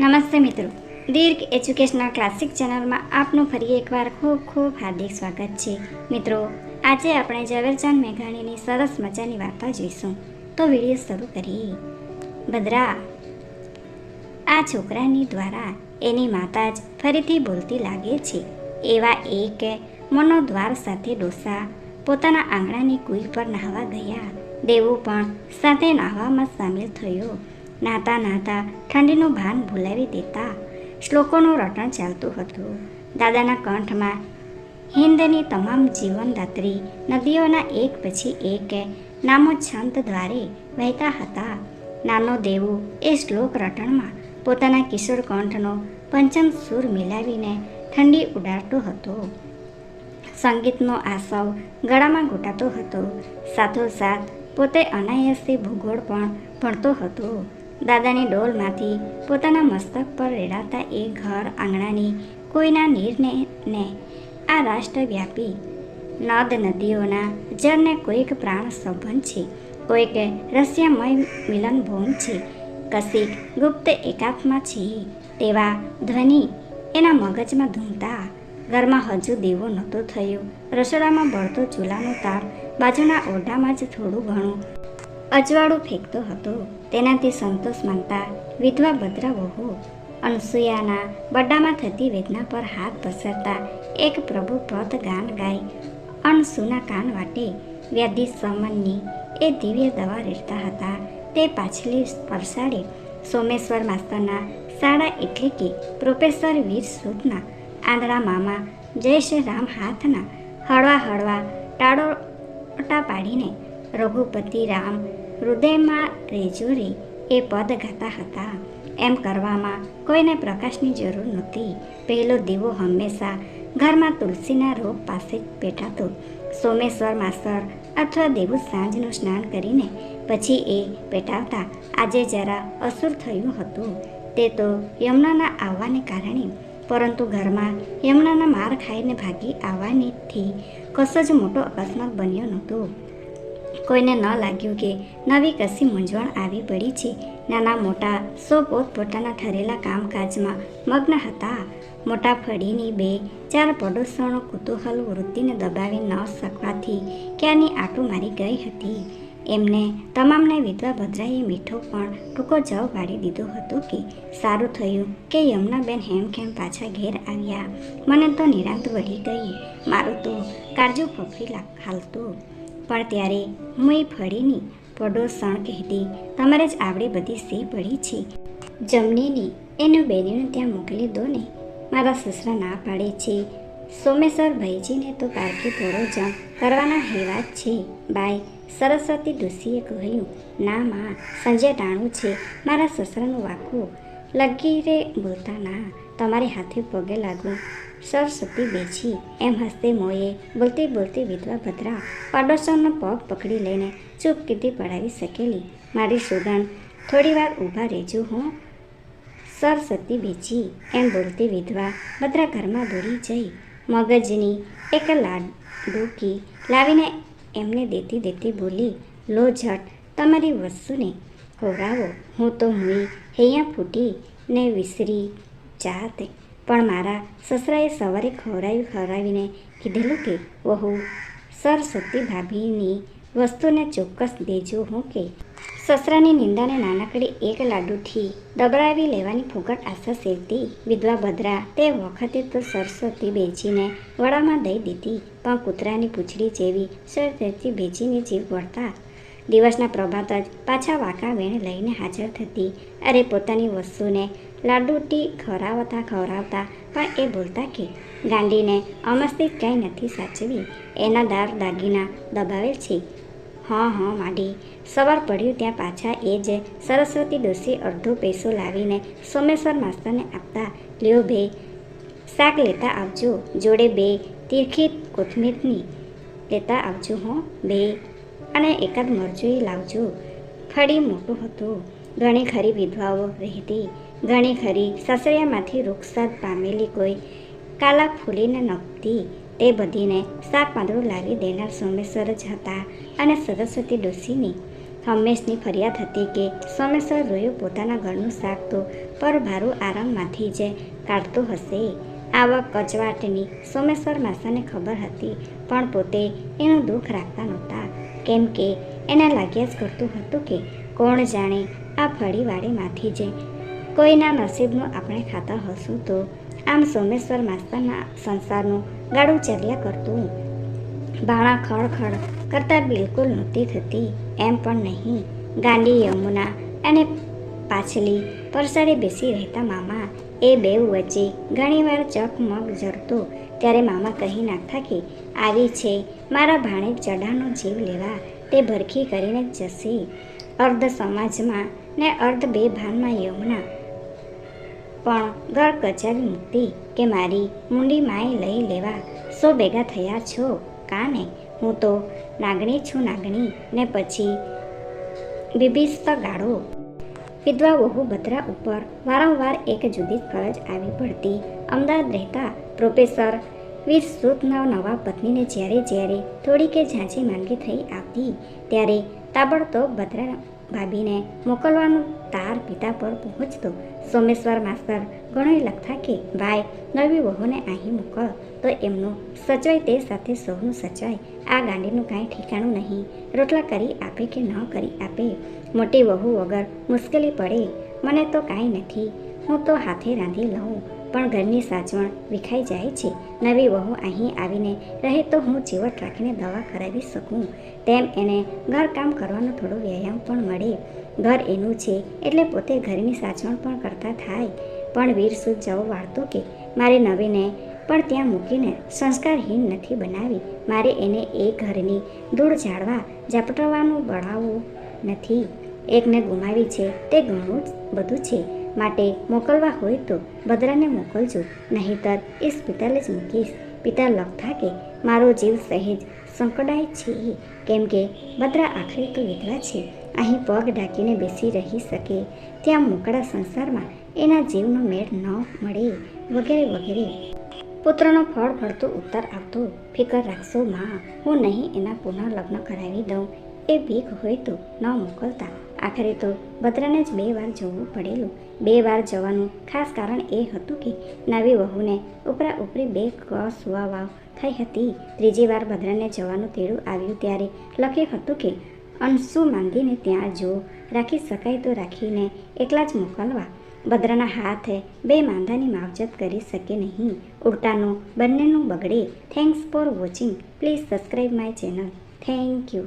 નમસ્તે મિત્રો. દીર્ઘ educational classic ચેનલમાં આપનું ફરી એકવાર ખૂબ ખૂબ હાર્દિક સ્વાગત છે. મિત્રો, આજે આપણે ઝવેરચંદ મેઘાણીની સરસ મજાની વાર્તા જોઈશું. તો વીડિયો શરૂ કરીએ. ભદ્રા. આ છોકરાની દ્વારા એની માતા જ ફરીથી બોલતી લાગે છે. એવા એક મનોદ્વાર સાથે ડોસા પોતાના આંગણાની કુઈ પર નાહવા ગયા. દેવું પણ સાથે નાહવામાં સામેલ થયો. નાતા નાતા ઠંડીનું ભાન ભૂલાવી દેતા. શ્લોકોનું રટણ ચાલતું હતું. દાદાના કંઠમાં હિન્દની તમામ જીવનદાત્રી નદીઓના એક પછી એક નામો છંદ દ્વારે વહેતા હતા. નાનો દેવું એ શ્લોક રટણમાં પોતાના કિશોર કંઠનો પંચમ સૂર મિલાવીને ઠંડી ઉડાડતો હતો. સંગીતનો આસવ ગળામાં ઘૂંટાતો હતો. સાથોસાથ પોતે અનાયાસી ભૂગોળ પણ ભણતો હતો. દાદાની ડોલમાંથી પોતાના મસ્તક પર રેડાતા એ ઘર આંગણાની કોઈના નીરને ને આ રાષ્ટ્રવ્યાપી નદ નદીઓના જળને કોઈક પ્રાણ સંબંધ છે, કોઈક રહસ્યમય મિલનભૂમ છે. કશીક ગુપ્ત એકાત્મા છે, તેવા ધ્વનિ એના મગજમાં ધૂમતા. ઘરમાં હજુ દેવો નહોતો થયો. રસોડામાં બળતો ચૂલાનો તાપ બાજુના ઓરડામાં જ થોડું ઘણું અજવાળું ફેંકતો હતો. તેનાથી સંતોષ માનતા વિધવા ભદ્ર વહુ અનસુયાના બड्डाમાં થતી વેદના પર હાથ પસરતા એક પ્રભુ પદ ગાન ગાય અણસુના કાન વાટે. વ્યાધિ સમનની એ દિવ્ય દવા રેડતા હતા. તે પાછલી પરસાડે સોમેશ્વર માસ્તરના શાળા એટલે કે પ્રોફેસર વીર સુદના આંધળા મામા જય શ્રી રામ હાથના હળવા હળવા ટાળોટા પાડીને રઘુપતિ રામ હૃદયમાં રેજોરે એ પદ ગાતા હતા. એમ કરવામાં કોઈને પ્રકાશની જરૂર નહોતી. પહેલો દીવો હંમેશા ઘરમાં તુલસીના રોપ પાસે જ બેઠાતો. સોમેશ્વર માસ્તર અથવા દેવું સાંજનું સ્નાન કરીને પછી એ પેટાવતા આજે જરા અસુર થયું હતું. તે તો યમુનાના આવવાને કારણે, પરંતુ ઘરમાં યમુનાના માર ખાઈને ભાગી આવવાનીથી કશો જ મોટો અકસ્માત બન્યો નહોતો. કોઈને ન લાગ્યું કે નવી કશી મૂંઝવણ આવી પડી છે. નાના મોટા સૌ પોતપોતાના ઠરેલા કામકાજમાં મગ્ન હતા. મોટા ફળીની બે, ચાર પડોસણો કુતૂહલ વૃત્તિને દબાવી ન શકવાથી ક્યાંની આટું મારી ગઈ હતી? એમને તમામને વિધવા ભદ્રાએ મીઠો પણ ટૂંકો જવ પાડી દીધો હતો કે, સારું થયું કે યમુનાબેન હેમખેમ પાછા ઘેર આવ્યા. મને તો નિરાંત વળી ગઈ. મારું તો કાળજું ફફરી હાલતું પણ ત્યારે હું એ ફળીની પડોસણ કહેતી, તમારે જ આવડી બધી સી પડી છે. જમનીને એનું બેનીને ત્યાં મોકલી દો ને. મારા સસરા ના પાડે છે. સોમેશ્વર ભાઈજીને તો કારકી થોડો જમ કરવાના હેવા જ છે બાય સરસ્વતી ડોશીએ કહ્યું, ના માં સંજય ટાણું છે. મારા સસરાનું વાકું લગીરે બોલતા ના. તમારે હાથે પગે લાગું સરસ્વતી બેચી એમ હસતે મોએ બોલતી બોલતી વિધવા ભદ્રા પાડોશોનો પગ પકડી લઈને ચૂપ કીધી પડાવી શકેલી. મારી સુગંધ થોડી વાર ઊભા રહેજો હું. સરસ્વતી બેચી એમ બોલતી વિધવા ભદ્રા ઘરમાં દોડી જઈ. મગજની એક લાડુકી લાવીને એમને દેતી દેતી બોલી, લો ઝટ તમારી વસ્તુને ખવડાવો. હું તો હું હૈયા ફૂટી ને વિસરી જાત પણ મારા સસરાએ સવારે ખવડાવી ખવડાવીને કીધેલું કે, વહુ સરસ્વતી ભાભીની વસ્તુને ચોક્કસ દેજો હું કે. સસરાની નિંદાને નાનકડી એક લાડુથી દબડાવી લેવાની ફુગટ આશા સેવતી, વિધવા ભદ્રા, તે વખતે તો સરસ્વતી બેચીને વડામાં દઈ દીધી, પણ કૂતરાની પૂંછડી જેવી સરસ્વતી બેચીને જીવ વળતા દિવસના પ્રભાત જ પાછા વાંકા વેણ લઈને હાજર થતી. અરે પોતાની વસ્તુને લાડુટી ખવડાવતા ખવડાવતા પણ એ બોલતા કે, ગાંડીને અમસ્તી કંઈ નથી સાચવી. એના દાર દાગીના દબાવેલ છે. હા હા, માડી. સવાર પડ્યું ત્યાં પાછા એ જ સરસ્વતી ડોસી અડધો પૈસો લાવીને સોમેશ્વર માસ્તરને આપતા. લ્યો બે શાક લેતા આવજો. જોડે બે તીરખી કોથમીરની લેતા આવજો હો બે અને એકાદ મરચું લાવજો. ફળી મોટું હતું. ઘણી ખરી વિધવાઓ રહેતી. ઘણી ખરી સસરિયામાંથી રૂક્ષાદ પામેલી કોઈ કાલા ફૂલીને નપતી. તે બધીને શાક પાંદડું લાવી દેનાર સોમેશ્વર જ હતા અને સરસ્વતી ડોસીની હંમેશની ફરિયાદ હતી કે સોમેશ્વર રોયો પોતાના ઘરનું શાક તો પરભારું આરામમાંથી જ કાઢતો હશે. આવક કચવાટની સોમેશ્વર માસાને ખબર હતી, પણ પોતે એનું દુઃખ રાખતા નહોતા. કેમ કે એને લાગ્યા જ કરતું હતું કે કોણ જાણે આ ફળીવાડીમાંથી જે કોઈના નસીબનું આપણે ખાતા હશું તો આમ સોમેશ્વર માસ્તરના સંસારનું ગાડું ચાલ્યા કરતું. બાણા ખડખડ કરતાં બિલકુલ નહોતી થતી, એમ પણ નહીં. ગાંડી યમુના અને પાછલી પરસાડે બેસી રહેતા મામા એ બેઉ વચ્ચે ઘણીવાર ચકમગ જરતો ત્યારે મામા કહી નાખતા કે, આવી છે. મારા ભાણે ચડાનો જીવ લેવા. તે ભરખી કરીને જશે. અર્ધ સમાજમાં ને અર્ધ બે ભાનમાં યમુના. પણ ઘર કચાવી મૂકતી કે મારી મૂંડી માએ લઈ લેવા. સો ભેગા થયા છો? કાને? હું તો નાગણી છું નાગણી. ને પછી, બીભીસ્ત ગાળો. વિધવા વહુ ભદ્રા ઉપર વારંવાર એક જુદી ફરજ આવી પડતી. અમદાવાદ રહેતા પ્રોફેસર વીર સુતના નવા પત્નીને જ્યારે જ્યારે થોડી કે ઝાંચી માંદગી થઈ આવતી, ત્યારે તાબડતોબ ભદ્રા ભાભીને મોકલવાનું તાર પિતા પર પહોંચતો. સોમેશ્વર માસ્તર ઘણોય લખતા કે, ભાઈ, નવી વહુને અહીં મોકલ. તો એમનું સચવાય તે સાથે સૌનું સચવાય. આ ગાંડીનું કાંઈ ઠેકાણું નહીં. રોટલા કરી આપે કે ન કરી આપે. મોટી વહુ વગર મુશ્કેલી પડે. મને તો કાંઈ નથી. હું તો હાથે રાંધી લઉં. પણ ઘરની સાચવણ વિખાઈ જાય છે. નવી વહુ અહીં આવીને રહે તો હું ચીવટ રાખીને દવા કરાવી શકું. તેમ એને ઘરકામ કરવાનો થોડો વ્યાયામ પણ મળે. ઘર એનું છે એટલે પોતે ઘરની સાચવણ પણ કરતા થાય. પણ વીર સુદ જવો વાળતો કે મારે નવીને પણ ત્યાં મૂકીને સંસ્કારહીન નથી બનાવી. મારે એને એ ઘરની ધૂળ ઝાડવા ઝાપટવાનું બળાવવું નથી. એકને ગુમાવી છે તે ઘણું જ બધું છે. માટે મોકલવા હોય તો ભદ્રાને મોકલજો, નહીંતર એ પિતાલે જ મૂકીશ. પિતા લખતા કે મારો જીવ સહેજ સંકળાય છે. કેમ કે ભદ્રા આખરે તો વિધવા છે. અહીં પગ ઢાંકીને બેસી રહી શકે. ત્યાં મોકળા સંસારમાં એના જીવનો મેળ ન મળે. વગેરે વગેરે. પુત્રનો ફળ ફળતો ઉત્તર આવતો ફિકર રાખશો માં, હું નહીં એના પુનઃ લગ્ન કરાવી દઉં. એ ભીખ હોય તો ન મોકલતા. આખરે તો ભદ્રને જ બે વાર જવું પડેલું. બે વાર જવાનું ખાસ કારણ એ હતું કે નવી વહુને ઉપરા ઉપરી બે ક સુવાવાવ થઈ હતી. ત્રીજી વાર ભદ્રને જવાનું તેડું આવ્યું ત્યારે લખ્યું હતું કે અંશુ માંગીને ત્યાં જો, રાખી શકાય તો રાખીને એકલા જ મોકલવા. ભદ્રના હાથે બે માંદાની માવજત કરી શકે નહીં. ઉડતાનું બંનેનું બગડે. Thanks for watching please subscribe my channel thank you